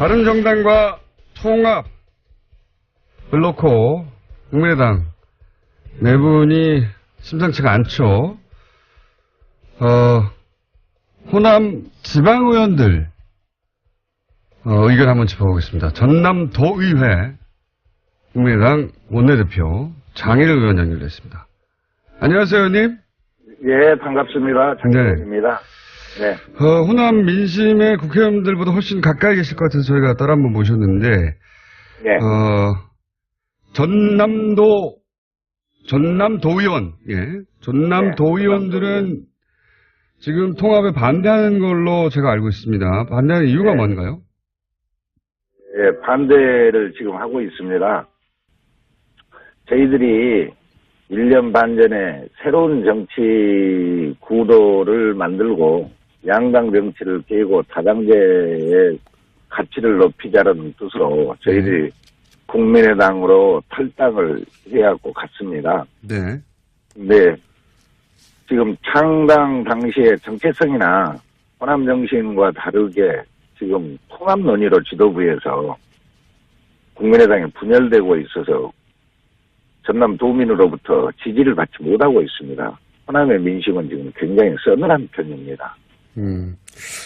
바른정당과 통합을 놓고 국민의당 내분이 심상치가 않죠. 어, 호남 지방의원들 어, 의견 한번 짚어보겠습니다. 전남도의회 국민의당 원내대표 장일을 의원 연결됐습니다. 안녕하세요, 의원님. 예, 반갑습니다. 장현입니다. 네. 어, 호남 민심의 국회의원들보다 훨씬 가까이 계실 것 같아서 저희가 따라 한번 모셨는데, 네. 어, 전남도, 전남도의원, 예. 전남도의원들은 지금 통합에 반대하는 걸로 제가 알고 있습니다. 반대하는 이유가 네. 뭔가요? 예, 반대를 지금 하고 있습니다. 저희들이 1년 반 전에 새로운 정치 구도를 만들고 양당 정치를 깨고 다당제의 가치를 높이자는 뜻으로 저희들이 국민의당으로 탈당을 해갖고 갔습니다. 네. 근데 지금 창당 당시의 정체성이나 호남 정신과 다르게 지금 통합 논의로 지도부에서 국민의당이 분열되고 있어서 전남 도민으로부터 지지를 받지 못하고 있습니다. 호남의 민심은 지금 굉장히 서늘한 편입니다. 음.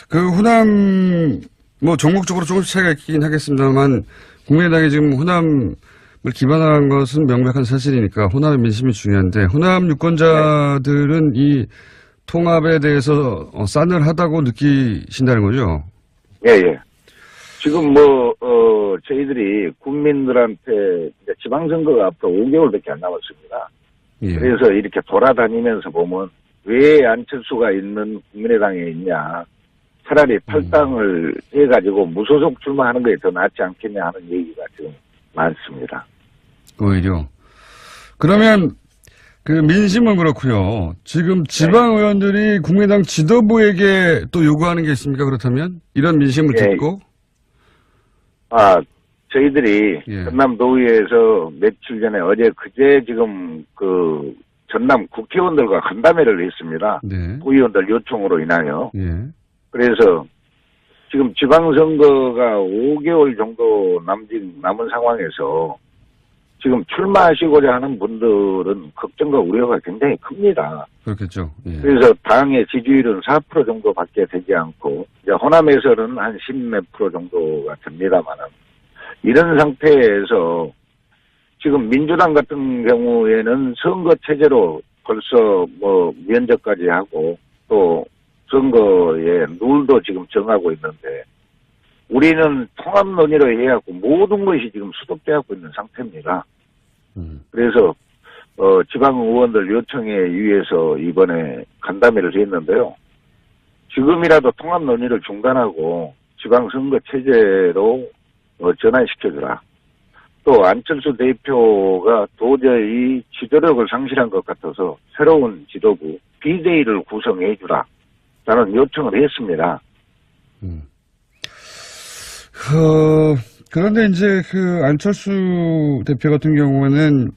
그 호남, 뭐 종목적으로 조금씩 차이가 있긴 하겠습니다만, 국민의당이 지금 호남을 기반한 것은 명백한 사실이니까 호남의 민심이 중요한데, 호남 유권자들은 이 통합에 대해서 어, 싸늘하다고 느끼신다는 거죠? 예, 예. 지금 뭐, 어, 저희들이 국민들한테 지방선거가 앞으로 5개월밖에 안 남았습니다. 예. 그래서 이렇게 돌아다니면서 보면 왜 안철수가 있는 국민의당에 있냐. 차라리 탈당을 해가지고 무소속 출마하는 게 더 낫지 않겠냐 하는 얘기가 지금 많습니다. 오히려. 그러면 그 민심은 그렇고요. 지금 지방 의원들이 국민의당 지도부에게 또 요구하는 게 있습니까? 그렇다면 이런 민심을 예. 듣고 아, 저희들이 예. 전남 도의회에서 며칠 전에 어제 그제 지금 그 전남 국회의원들과 간담회를 했습니다. 네. 도의원들 요청으로 인하여. 예. 그래서 지금 지방선거가 5개월 정도 남진, 남은 상황에서 지금 출마하시고자 하는 분들은 걱정과 우려가 굉장히 큽니다. 그렇겠죠. 예. 그래서 당의 지지율은 4% 정도밖에 되지 않고 이제 호남에서는 한 10몇 프로 정도가 됩니다만은 이런 상태에서 지금 민주당 같은 경우에는 선거 체제로 벌써 뭐 면접까지 하고 또 선거의 룰도 지금 정하고 있는데 우리는 통합 논의로 해갖고 모든 것이 지금 수독되고 있는 상태입니다. 음. 그래서 어, 지방 의원들 요청에 의해서 이번에 간담회를 했는데요. 지금이라도 통합 논의를 중단하고 지방 선거 체제로 어, 전환시켜주라. 또 안철수 대표가 도저히 지도력을 상실한 것 같아서 새로운 지도부 BJ를 구성해 주라. 라는 요청을 했습니다. 음. 어, 그런데 이제 그 안철수 대표 같은 경우에는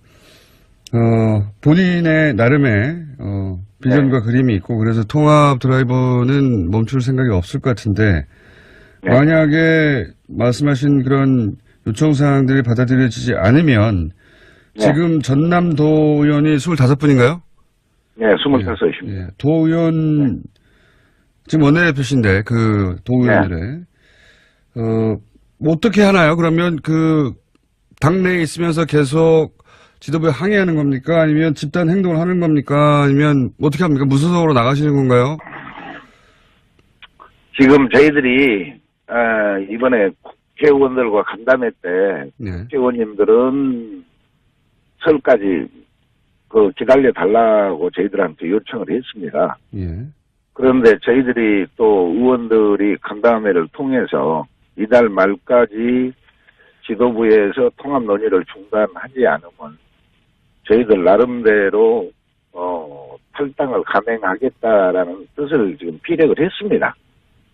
어, 본인의 나름의 어, 비전과 그림이 있고 그래서 통합 드라이버는 멈출 생각이 없을 것 같은데 네. 만약에 말씀하신 그런 요청 사항들이 받아들여지지 않으면 네. 지금 전남도 의원이 25분인가요? 네, 25입니다. 예, 도 의원 지금 원내대표신데 그 도 의원들의 어, 뭐 어떻게 하나요? 그러면 그 당내에 있으면서 계속 지도부에 항의하는 겁니까? 아니면 집단 행동을 하는 겁니까? 아니면 뭐 어떻게 합니까? 무소속으로 나가시는 건가요? 지금 저희들이 어, 이번에 국회의원들과 간담회 때 네. 국회의원님들은 설까지 그 기다려 달라고 저희들한테 요청을 했습니다. 예. 그런데 저희들이 또 의원들이 간담회를 통해서 이달 말까지 지도부에서 통합 논의를 중단하지 않으면 저희들 나름대로 어, 탈당을 감행하겠다라는 뜻을 지금 피력을 했습니다.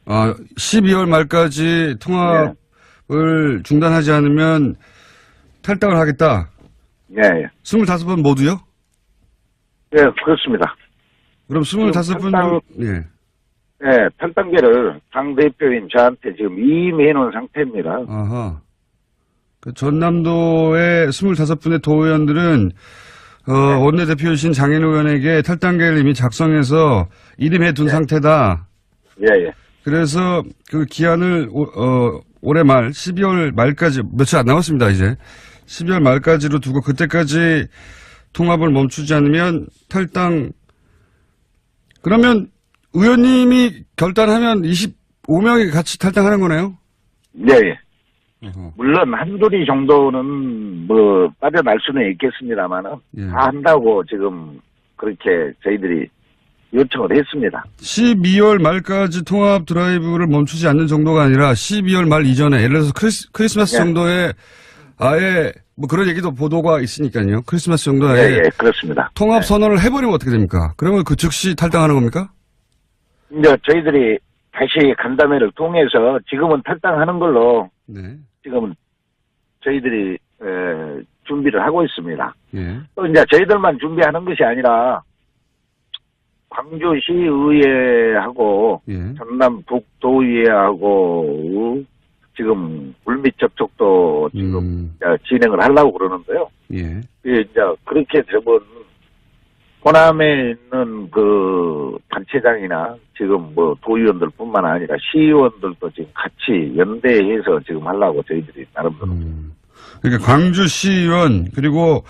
아, 12월 말까지 통합 을 중단하지 않으면 탈당을 하겠다. 예, 예. 25번 모두요? 예, 그렇습니다. 그럼 25분, 탈당- 예. 예, 탈당계를 당 대표인 저한테 지금 이임해 놓은 상태입니다. 아하. 그 전남도의 25분의 도의원들은 어, 원내대표이신 장인 의원에게 탈당계를 이미 작성해서 이름해 둔 상태다. 예, 예. 그래서 그 기한을 오- 어, 올해 말 12월 말까지 며칠 안 남았습니다 이제 12월 말까지로 두고 그때까지 통합을 멈추지 않으면 탈당 그러면 의원님이 결단하면 25명이 같이 탈당하는 거네요. 예, 예. 물론 한둘이 정도는 뭐 빠져날 수는 있겠습니다만은 예. 다 한다고 지금 그렇게 저희들이 요청을 했습니다. 12월 말까지 통합 드라이브를 멈추지 않는 정도가 아니라 12월 말 이전에 예를 들어서 크리스, 크리스 마스 예. 정도에 아예 뭐 그런 얘기도 보도가 있으니까요. 크리스마스 정도에 예, 예, 그렇습니다. 통합 선언을 해버리면 어떻게 됩니까? 그러면 그 즉시 탈당하는 겁니까? 이제 저희들이 다시 간담회를 통해서 지금은 탈당하는 걸로 네. 지금 저희들이 에, 준비를 하고 있습니다. 예. 또 이제 저희들만 준비하는 것이 아니라 광주시의회하고 예. 전남 북도의회하고 지금 물밑 접촉도 지금 음, 진행을 하려고 그러는데요. 예. 예, 이제 그렇게 되면 호남에 있는 그 단체장이나 지금 뭐 도의원들뿐만 아니라 시의원들도 지금 같이 연대해서 지금 하려고 저희들이 나름대로 음. 그러니까 광주시의원 그리고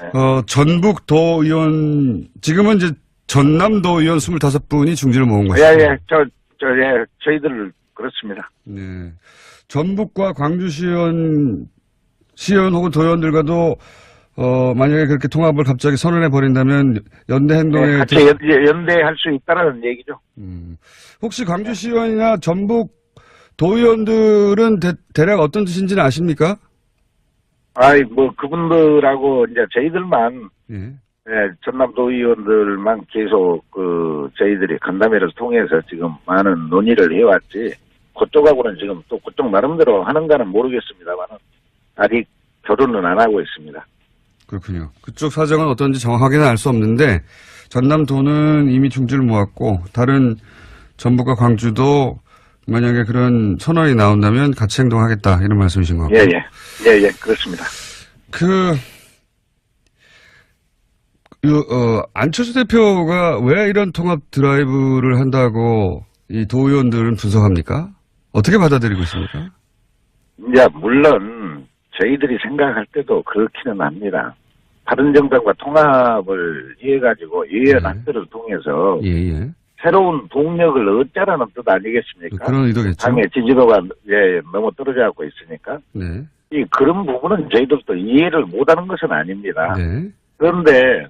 네. 어, 전북 도의원 지금은 이제 전남도 의원 25분이 중지를 모은 것이죠. 예, 예, 저, 저, 예, 저희들 그렇습니다. 네. 전북과 광주시의원 시의원 혹은 도의원들과도 어, 만약에 그렇게 통합을 갑자기 선언해 버린다면 연대 행동에 네, 같이 들- 연, 예, 연대할 수 있다라는 얘기죠. 음. 혹시 광주시의원이나 전북 도의원들은 대, 대략 어떤 뜻인지는 아십니까? 아이, 뭐, 그분들하고 이제 저희들만, 예. 예, 전남도 의원들만 계속 그, 저희들이 간담회를 통해서 지금 많은 논의를 해왔지, 그쪽하고는 지금 또 그쪽 나름대로 하는가는 모르겠습니다만은, 아직 결혼은 안 하고 있습니다. 그렇군요. 그쪽 사정은 어떤지 정확하게는 알 수 없는데 전남도는 이미 중지를 모았고 다른 전북과 광주도 만약에 그런 선언이 나온다면 같이 행동하겠다 이런 말씀이신 것 같고 예, 예. 예, 예, 그렇습니다. 그, 그, 어, 안철수 대표가 왜 이런 통합 드라이브를 한다고 이 도의원들은 분석합니까? 어떻게 받아들이고 있습니까? 이제, 물론, 저희들이 생각할 때도 그렇기는 합니다. 바른정당과 통합을 해가지고, 예언학들을 통해서, 예, 예. 새로운 동력을 얻자라는 뜻 아니겠습니까? 그런 의도겠죠. 당의 지지도가 예, 너무 떨어져갖고 있으니까 네. 이 그런 부분은 저희들도 이해를 못하는 것은 아닙니다. 네. 그런데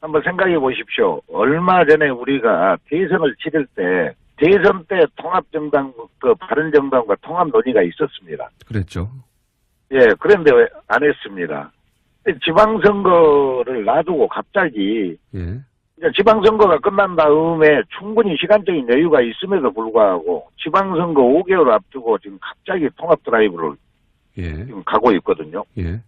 한번 생각해 보십시오. 얼마 전에 우리가 대선을 치를 때 대선 때 통합정당 그 바른정당과 통합 논의가 있었습니다. 그랬죠. 예, 그런데 왜 안 했습니다. 지방선거를 놔두고 갑자기 예. 지방선거가 끝난 다음에 충분히 시간적인 여유가 있음에도 불구하고 지방선거 5개월 앞두고 지금 갑자기 통합 드라이브를 예. 지금 가고 있거든요. 예.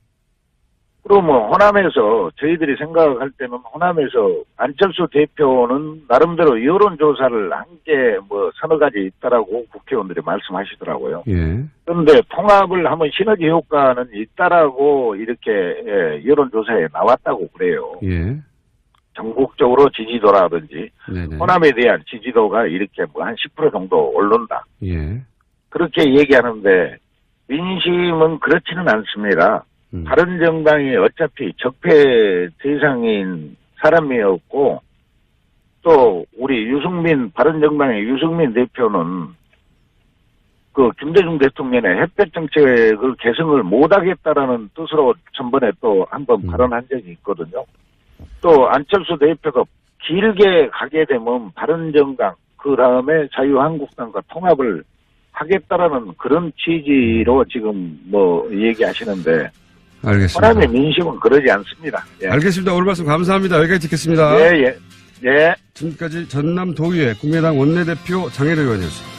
그러면 호남에서 저희들이 생각할 때는 호남에서 안철수 대표는 나름대로 여론조사를 한 게 뭐 서너 가지 있다라고 국회의원들이 말씀하시더라고요. 예. 그런데 통합을 하면 시너지 효과는 있다라고 이렇게 예, 여론조사에 나왔다고 그래요. 예. 전국적으로 지지도라든지 네네. 호남에 대한 지지도가 이렇게 뭐 한 10% 정도 오른다. 예. 그렇게 얘기하는데 민심은 그렇지는 않습니다. 음. 바른 정당이 어차피 적폐 대상인 사람이었고 또 우리 유승민 바른 정당의 유승민 대표는 그 김대중 대통령의 햇볕 정책을 개성을 못하겠다라는 뜻으로 전번에 또 한번 음. 발언한 적이 있거든요. 또 안철수 대표가 길게 가게 되면 바른 정당 그 다음에 자유한국당과 통합을 하겠다라는 그런 취지로 지금 뭐 얘기하시는데 알겠습니다. 호남의 민심은 그러지 않습니다. 예. 알겠습니다. 오늘 말씀 감사합니다. 여기까지 듣겠습니다. 예, 예. 예. 지금까지 전남 도의회 국민의당 원내대표 장혜려 의원이었습니다.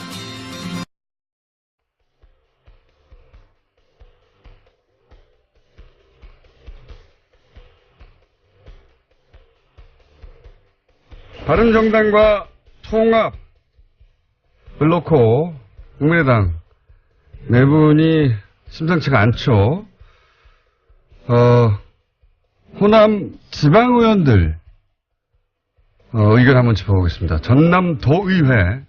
바른정당과 통합 블로코, 국민의당 네 분이 심상치가 않죠. 어, 호남 지방의원들 어, 의견 한번 짚어보겠습니다. 전남도의회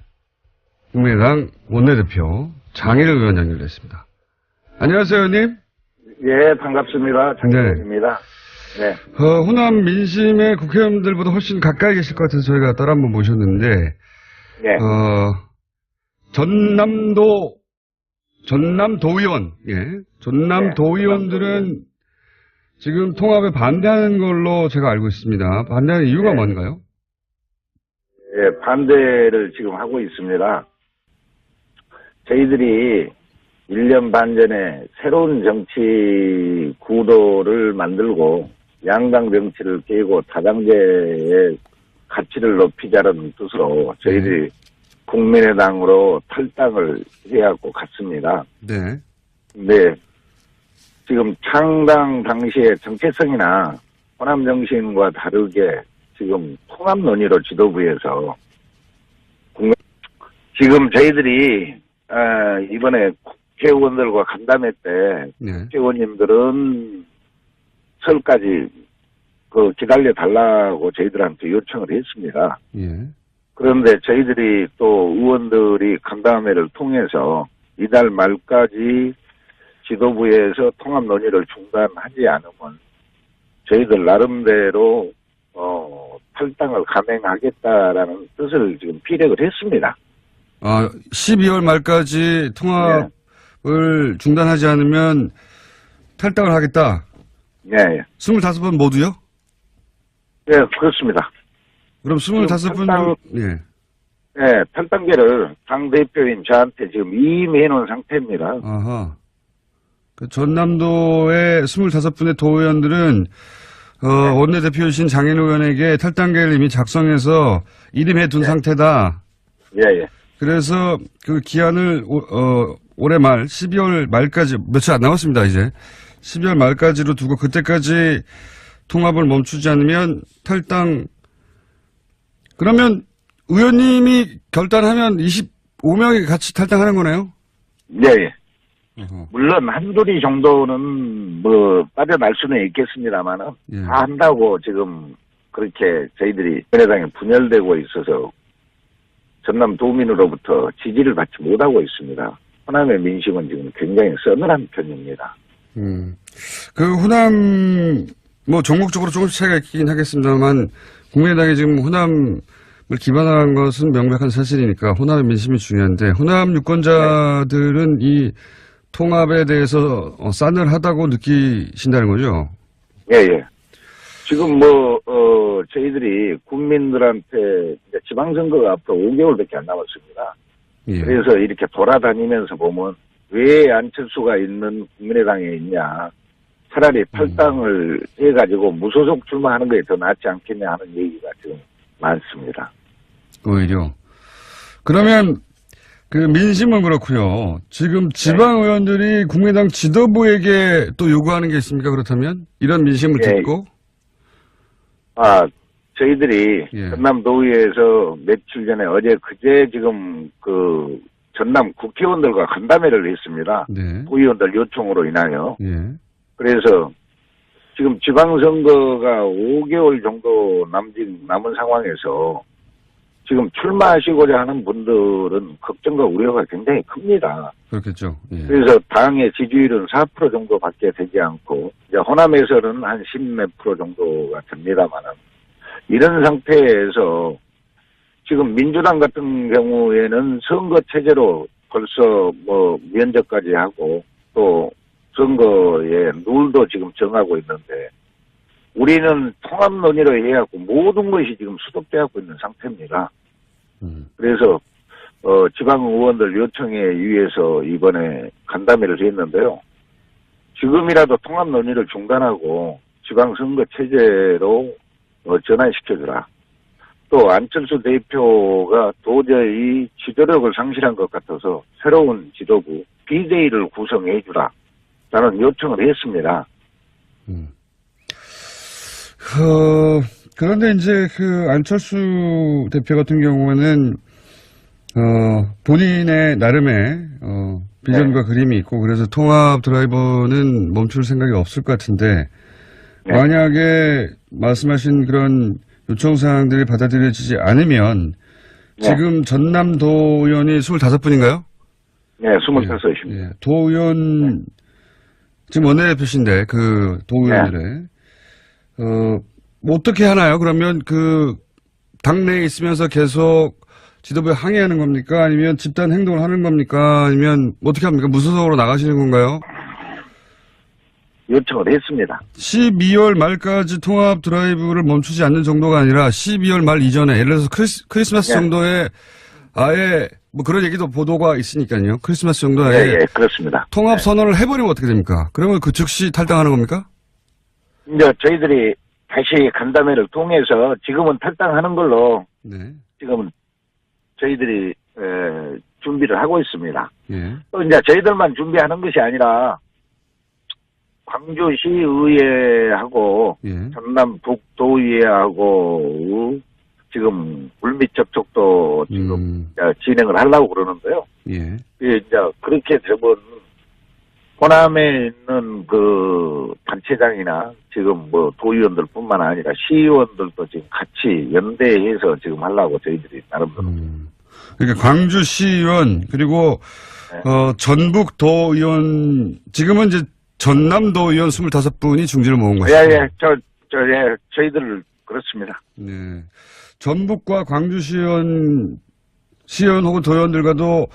국민의당 원내대표 장일 의원 연결됐습니다. 안녕하세요, 의원님. 예, 반갑습니다. 장재입니다. 네. 어, 호남 민심의 국회의원들보다 훨씬 가까이 계실 것 같아서 저희가 따라 한번 모셨는데, 네. 어, 전남도, 전남도의원, 예. 전남도의원들은 지금 통합에 반대하는 걸로 제가 알고 있습니다. 반대하는 이유가 네. 뭔가요? 예, 반대를 지금 하고 있습니다. 저희들이 1년 반 전에 새로운 정치 구도를 만들고 양당 정치를 깨고 다당제의 가치를 높이자는 뜻으로 저희들이 국민의당으로 탈당을 해갖고 갔습니다. 네. 근데 지금 창당 당시의 정체성이나 호남 정신과 다르게 지금 통합 논의로 지도부에서 지금 저희들이 아, 이번에 국회의원들과 간담회 때 네. 국회의원님들은 설까지 그 기다려 달라고 저희들한테 요청을 했습니다. 예. 그런데 저희들이 또 의원들이 간담회를 통해서 이달 말까지 지도부에서 통합 논의를 중단하지 않으면 저희들 나름대로 어, 탈당을 감행하겠다라는 뜻을 지금 피력을 했습니다. 아, 12월 말까지 통합을 중단하지 않으면 탈당을 하겠다. 예, 예. 25번 모두요? 예, 그렇습니다. 그럼 25분, 탈당- 예. 예, 탈당계를 당대표인 저한테 지금 이임해 놓은 상태입니다. 아하. 그 전남도의 25분의 도의원들은, 어, 원내대표이신 장인 의원에게 탈당계를 이미 작성해서 이름해 둔 상태다. 예, 예. 그래서 그 기한을, 오- 어, 올해 말, 12월 말까지, 며칠 안 남았습니다, 이제. 12월 말까지로 두고 그때까지 통합을 멈추지 않으면 탈당, 그러면 의원님이 결단하면 25명이 같이 탈당하는 거네요? 예, 예. 물론 한둘이 정도는 뭐 빠져날 수는 있겠습니다만은 예. 다 한다고 지금 그렇게 저희들이 민주당에 분열되고 있어서 전남 도민으로부터 지지를 받지 못하고 있습니다. 호남의 민심은 지금 굉장히 서늘한 편입니다. 음. 그 호남 뭐 전국적으로 조금씩 차이가 있긴 하겠습니다만 국민의당이 지금 호남을 기반한 것은 명백한 사실이니까 호남의 민심이 중요한데 호남 유권자들은 이 통합에 대해서 어, 싸늘하다고 느끼신다는 거죠? 예, 예. 지금 뭐, 어, 저희들이 국민들한테 지방선거가 앞으로 5개월밖에 안 남았습니다. 예. 그래서 이렇게 돌아다니면서 보면 왜 안철수가 있는 국민의당에 있냐. 차라리 탈당을 해가지고 무소속 출마하는 게 더 낫지 않겠냐 하는 얘기가 지금 많습니다. 오히려. 그러면 그 민심은 그렇고요. 지금 지방 의원들이 국민의당 지도부에게 또 요구하는 게 있습니까? 그렇다면 이런 민심을 예. 듣고 아, 저희들이 예. 전남도의회에서 며칠 전에 어제 그제 지금 그 전남 국회의원들과 간담회를 했습니다. 네. 도의원들 요청으로 인하여. 예. 그래서 지금 지방선거가 5개월 정도 남진, 남은 상황에서 지금 출마하시고자 하는 분들은 걱정과 우려가 굉장히 큽니다. 그렇겠죠. 예. 그래서 당의 지지율은 4% 정도밖에 되지 않고 이제 호남에서는 한 10몇 프로 정도가 됩니다만은 이런 상태에서 지금 민주당 같은 경우에는 선거 체제로 벌써 뭐 면접까지 하고 또 선거의 룰도 지금 정하고 있는데 우리는 통합 논의로 해갖고 모든 것이 지금 수독되고 있는 상태입니다. 음. 그래서 어, 지방 의원들 요청에 의해서 이번에 간담회를 했는데요. 지금이라도 통합 논의를 중단하고 지방 선거 체제로 어, 전환시켜주라. 또 안철수 대표가 도저히 지도력을 상실한 것 같아서 새로운 지도부 BJ를 구성해주라. 라는 요청을 했습니다. 음. 어, 그런데 이제 그 안철수 대표 같은 경우에는 어, 본인의 나름의, 어, 비전과 그림이 있고, 그래서 통합 드라이버는 멈출 생각이 없을 것 같은데, 네. 만약에 말씀하신 그런 요청사항들이 받아들여지지 않으면, 네. 지금 전남도 의원이 25분인가요? 네, 25입니다. 예, 도의원, 지금 원내대표신데, 그, 도 의원들의, 어, 뭐 어떻게 하나요? 그러면 그, 당내에 있으면서 계속 지도부에 항의하는 겁니까? 아니면 집단 행동을 하는 겁니까? 아니면 어떻게 합니까? 무소속으로 나가시는 건가요? 요청을 했습니다. 12월 말까지 통합 드라이브를 멈추지 않는 정도가 아니라 12월 말 이전에 예를 들어서 크리스, 크리스마스 네. 정도에 아예 뭐 그런 얘기도 보도가 있으니까요. 크리스마스 정도에 예, 예, 그렇습니다. 통합 선언을 해버리면 어떻게 됩니까? 그러면 그 즉시 탈당하는 겁니까? 이제 저희들이 다시 간담회를 통해서 지금은 탈당하는 걸로 네. 지금은 저희들이 에, 준비를 하고 있습니다. 예. 또 이제 저희들만 준비하는 것이 아니라 광주시의회하고 예. 전남 북도의회하고 지금 물밑 접촉도 지금 음, 진행을 하려고 그러는데요. 예. 예, 이제 그렇게 되면 호남에 있는 그 단체장이나 지금 뭐 도의원들 뿐만 아니라 시의원들도 지금 같이 연대해서 지금 하려고 저희들이 나름대로 음. 그러니까 광주시의원 그리고 네. 어, 전북 도의원 지금은 이제 전남도 의원 25분이 중지를 모은 것이죠. 예 예 저 저 예 저희들 그렇습니다. 네. 전북과 광주시의원 시의원 혹은 도의원들과도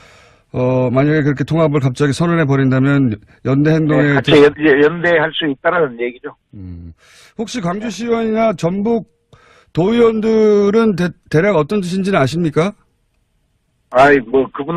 어, 만약에 그렇게 통합을 갑자기 선언해 버린다면 연대 행동에 예, 같이 연, 예, 연대할 수 있다는 얘기죠. 음. 혹시 광주시의원이나 전북 도의원들은 대, 대략 어떤 뜻인지는 아십니까? 아이 뭐 그분